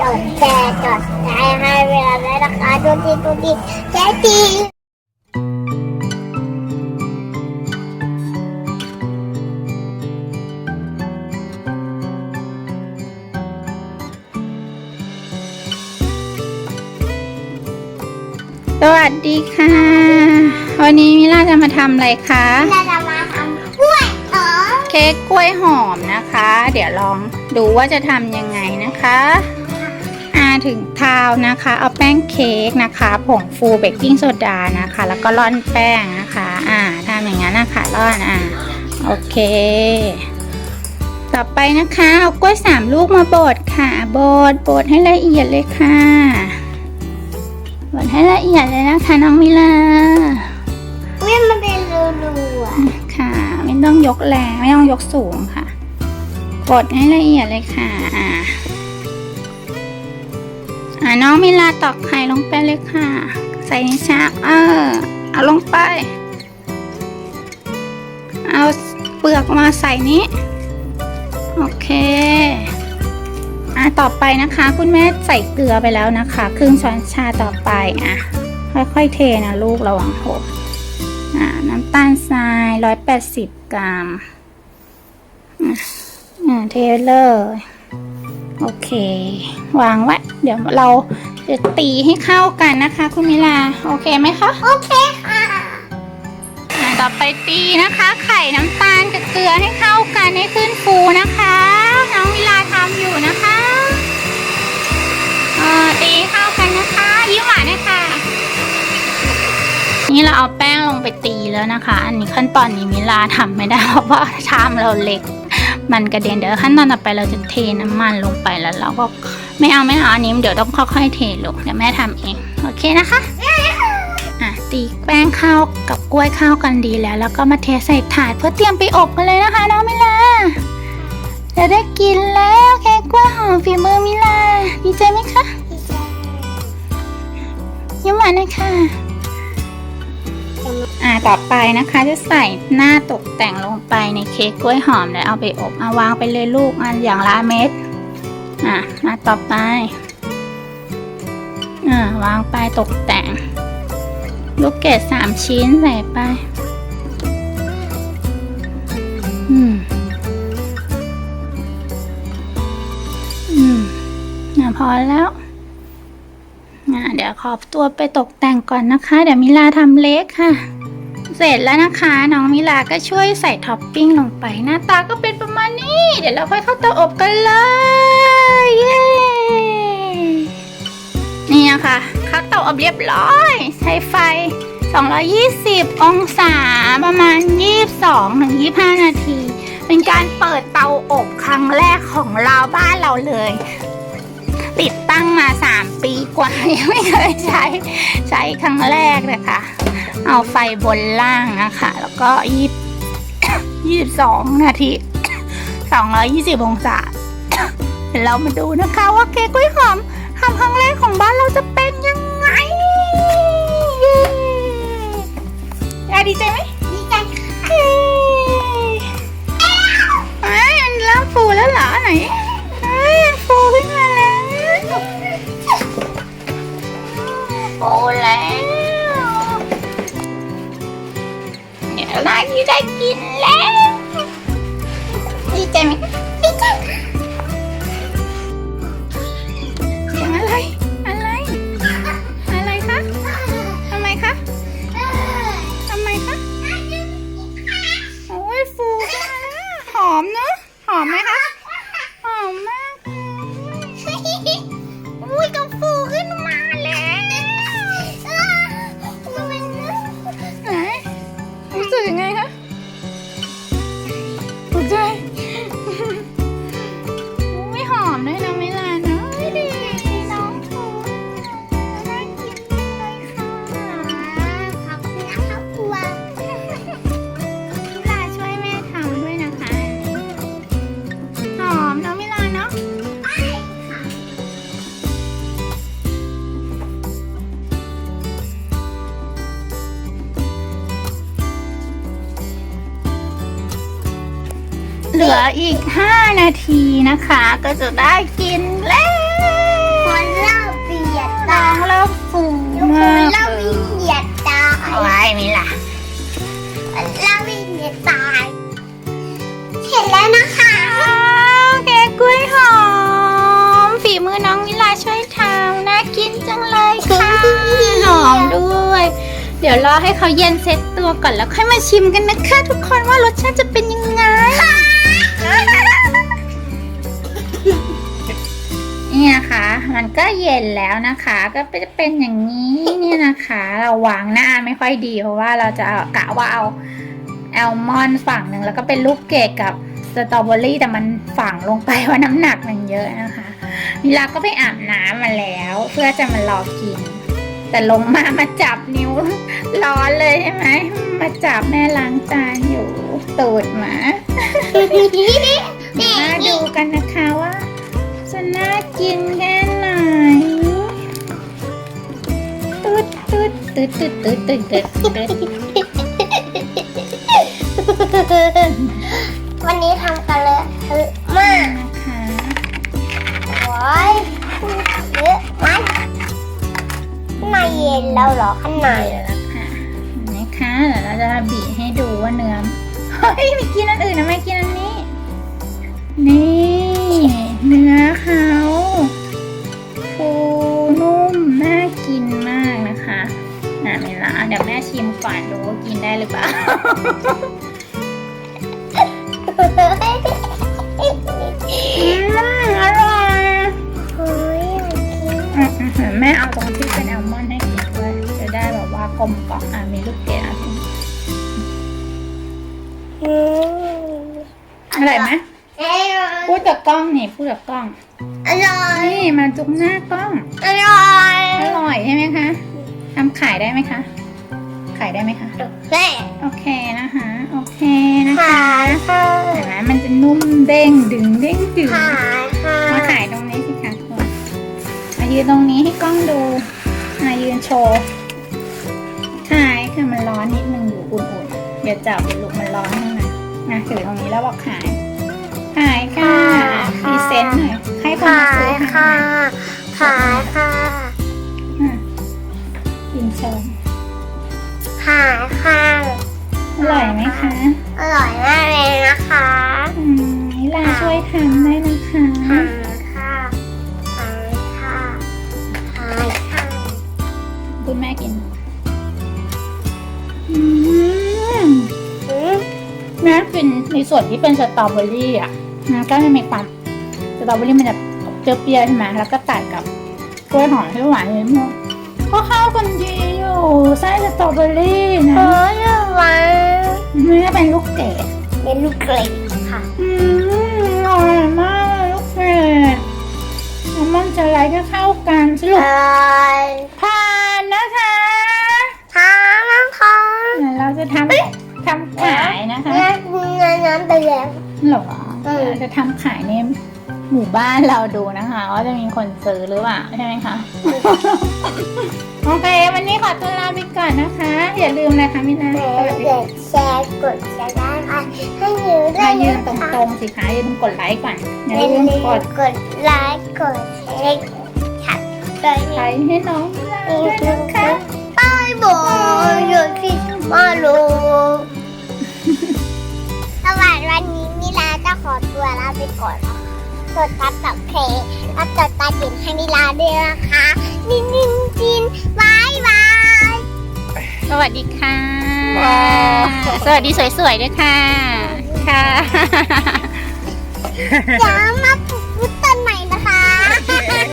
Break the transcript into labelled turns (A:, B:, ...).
A: กดแชร์กดไลค์ให้เวลาด้วยนะคะดูดีดูดีแค่ดี
B: สวัสดีค่ะ วันนี้มิล่าจะมาทำอะไรคะ
A: เราจะมาทำกล้วยหอม
B: เค้กกล้วยหอมนะคะ เดี๋ยวลองดูว่าจะทำยังไงนะคะอา ถึงเท้านะคะ เอาแป้งเค้กนะคะผงฟูเบกกิ้งโซดานะคะ แล้วก็ร่อนแป้งนะคะอ่าทำอย่างนั้นนะคะร่อนอ่าโอเค ต่อไปนะคะเอากล้วยสามลูกมาบดค่ะบดบดให้ละเอียดเลยค่ะบดให้ละเอียดเลยนะคะน้องมิลา
A: อุ้ยมันเป็นรูๆอะ
B: ค่ะ ไม่ต้องยกแรงไม่ต้องยกสูงค่ะกดให้ละเอียดเลยค่ะอ่า อ่าน้องมิลาตอกไข่ลงไปเลยค่ะ ใส่ในชามเออเอาลงไป เอาเปลือกมาใส่นี้ โอเคอะต่อไปนะคะ คุณแม่ใส่เกลือไปแล้วนะคะ ครึ่งช้อนชาต่อไปอะค่อยๆเทนะลูกระวังหกอ่าน้ำตาลทราย180กรัมอะเทเลย โอเค วางไว้ เดี๋ยวเราจะตีให้เข้ากันนะคะคุณมิลา โอเคไหมคะ
A: โอเคค่ะ
B: อ่าต่อไปตีนะคะ ไข่น้ำตาลกับเกลือให้เข้ากันให้ขึ้นฟูนะคะ น้องมิลาทำอยู่นะคะเอ่อตีให้เข้ากันนะคะยิ้มหวานนะคะนี่เราเอาแป้งลงไปตีแล้วนะคะ อันนี้ขั้นตอนนี้มิลาทำไม่ได้เพราะว่าชามเราเล็ก มันกระเด็นเดี๋ยวขั้นตอนต่อไปเราจะเทน้ำมันลงไปแล้วเราก็ไม่เอาไม่เอาอันนี้เดี๋ยวต้องค่อยๆเทลงเดี๋ยวแม่ทำเองโอเคนะคะอะตีแป้งเข้ากับกล้วยเข้ากันดีแล้ว แล้วก็มาเทใส่ถาดเพื่อเตรียมไปอบกันเลยนะคะน้องมิลาจะได้กินแล้วเค้กกล้วยหอมฝีมือมิลาดีใจไหมคะยิ้มหวานหนะคะ อ่าต่อไปนะคะจะใส่หน้าตกแต่งลงไปในเค้กกล้วยหอมแล้วเอาไปอบเอาวางไปเลยลูกอันอย่างละเม็ดอ่ามาต่อไปอ่าวางไปตกแต่ง ลูกเกดสามชิ้นใส่ไป อืมอืมอะพอแล้วอะเดี๋ยวขอบตัวไปตกแต่งก่อนนะคะ เดี๋ยวมิลาทำเล็กค่ะ เสร็จแล้วนะคะ น้องมิลาก็ช่วยใส่ท็อปปิ้งลงไปหน้าตาก็เป็นประมาณนี้ เดี๋ยวเราค่อยเข้าเตาอบกันเลยเย้นี่นะคะเข้าเตาอบเรียบร้อย ใช้ไฟ 220 องศาประมาณ 22ถึง25 นาที เป็นการเปิดเตาอบครั้งแรกของเราบ้านเราเลย ติดตั้งมา 3 ปีกว่ายังไม่เคยใช้ใช้ครั้งแรกเลยค่ะ เอาไฟบนล่างนะคะ แล้วก็ยี่ยี่สองนาทีสองร้อยยี่สิบองศาเรามาดูนะคะว่าเค้กกล้วยหอมทำครั้งแรกของบ้านเราจะเป็นยังไงเย้ดีใจไหม
A: ดีใจ
B: เฮ้ยเอ้ยมันเริ่มฟูแล้วเหรอไหนเฮ้ยฟูขึ้นมา เหลืออีกห้านาทีนะคะ ก็จะได้กินแล้วมันเล่าเปียกตาเล่าฟูมากเล่าเปียกตาเอาไว้มิล่ะมันวิ่งเปียกตาเสร็จแล้วนะคะเค้กล้วยหอมฝีมือน้องมิลาช่วยทำน่ากินจังเลยค่ะหอมด้วย เดี๋ยวรอให้เขาเย็นเซ็ตตัวก่อนแล้วค่อยมาชิมกันนะคะ ทุกคนว่ารสชาติจะเป็นยังไง นี่นะคะมันก็เย็นแล้วนะคะ ก็จะเป็นอย่างนี้เนี่ยนะคะ เราวางหน้าไม่ค่อยดี เพราะว่าเราจะเอากะว่าเอาแอลมอนฝั่งหนึ่งแล้วก็เป็นลูกเกดกับสตรอเบอรี่แต่มันฝังลงไปว่าน้ำหนักมันเยอะนะคะมิลาก็ไปอาบน้ำมาแล้ว เพื่อจะมารอกิน แต่ลงมามาจับนิ้วร้อนเลยใช่ไหมมาจับแม่ล้างจานอยู่ ตูดหมา มาดูกันนะคะว่าจะน่ากินแค่ไหนตืดตืดตืดตืดตืดตืดตืดตืด
A: วันนี้ทำกันเลยเยอะมาก
B: นะคะ
A: โอ้ยเยอะมากในเย็นแล้วเหรอข้างใน
B: เดี๋ยวล้วค่ะเห็นไหมคะเดี๋ยวเราจะบีบให้ดูว่าเนื้อ เฮ้ยไม่กินอันอื่นนะไม่กินอันนี้ นี่เนื้อเขาฟูนุ่มน่ากินมากนะคะอะเมล่าเดี๋ยวแม่ชิมก่อนดูว่ากินได้หรือเปล่าอร่อยแม่เอาตรงที่เป็นแอลมอนด์ให้กินด้วยจะได้แบบว่ากลมกล่อมอะมีลูกเกดอะ ร่อยไหม
A: อร่อย
B: พูดกับกล้องนี่พูดกับกล้อง
A: อร่อย
B: นี่มาจุกหน้ากล้อง
A: อร่อย
B: อร่อยใช่ไหมคะทำขายได้ไหมคะ ขายได้ไหมคะ
A: แม่
B: โอเคนะคะ โอเคนะคะ
A: ขายค่ะ
B: เห็นไหมมันจะนุ่มเด้งดึงเด้งดึง
A: ขายค่ะ
B: มาขายตรงนี้สิคะคุณมายืนตรงนี้ให้กล้องดูมายืนโชว์ขายค่ะมันร้อนนิดนึงอยู่อุ่นๆเดี๋ยวจับลูกมันร้อนข้างใน นะถือตรงนี้แล้วบอกขาย ขายค่ะพรีเซนต์หน่อยให้คน
A: ขา
B: มาซื้
A: ย
B: อ
A: ค่ะ
B: ค่ะ
A: ขายค่ะ
B: อะกินโชว์
A: ขายค่ะ
B: อร่อยไหมคะ
A: อร่อยมากเลยนะคะ
B: อืมนิลาช่วยทำได้นะคะ
A: ขายค่ะขายค่ะขายค่ะ
B: คุณแม่กิน แม่กินในส่วนที่เป็นสตรอเบอรี่อะมันก็จะมีความสตรอเบอรี่มันจะเปรี้ยวๆใช่ไหมแล้วก็ตัดกับกล้วยหอมที่หวานนิดนึงก็เข้ากันดีอยู่ไส้สตรอเบอรี่นะ
A: โอ้ยหวาน
B: เนื้อเป็นลูกเกด
A: เป็นลูกเกดค่ะ
B: อืมอร่อยมากเลยลูกเกดแล้วมันจะอะไรก็เข้ากันสรุ
A: อ
B: ป
A: ร่อย
B: ผ่านนะคะ
A: ทานนะคะ
B: เดี๋ยวเราจะทำทำขาย นะคะ
A: งั้นงั้นงั้นไปแล้ว
B: หรอ
A: เออ
B: เราจะทำขายในหมู่บ้านเราดูนะคะว่าจะมีคนซื้อหรือเปล่าใช่ไหมคะ โอเค วันนี้ขอตัวลาไปก่อนนะคะ อย่าลืมนะคะมินา
A: แหม
B: สวัสดี
A: เด็กแชร์กดแชร์ได้ค่ะให้ยืนได้
B: มายืน
A: นะ
B: ต
A: คะ
B: รงๆสิคะอย่าลืมกดไลค์ก่อนอย่า
A: อย่า
B: ลื
A: ลื
B: ม
A: ม
B: กด
A: กดไลค์กดแชร์ค่ะโดย
B: ไลค์ให้น้องมินาด้วยนะคะ
A: บายบายอยู่ที่มาลู สวัสดีวันนี้มิลาจะขอตัวลาไปก่อนนะคะกดตัดกับเพลงแล้วกดตาจินให้มิลาด้วยนะคะ นิ่งนิ่งๆจินบายบาย
B: สวัสดีค่ะ
A: ว้าว
B: สวัสดีสวยๆด้วยค่ะ ค่ะ
A: อย่ามาปลุกต้นใหม่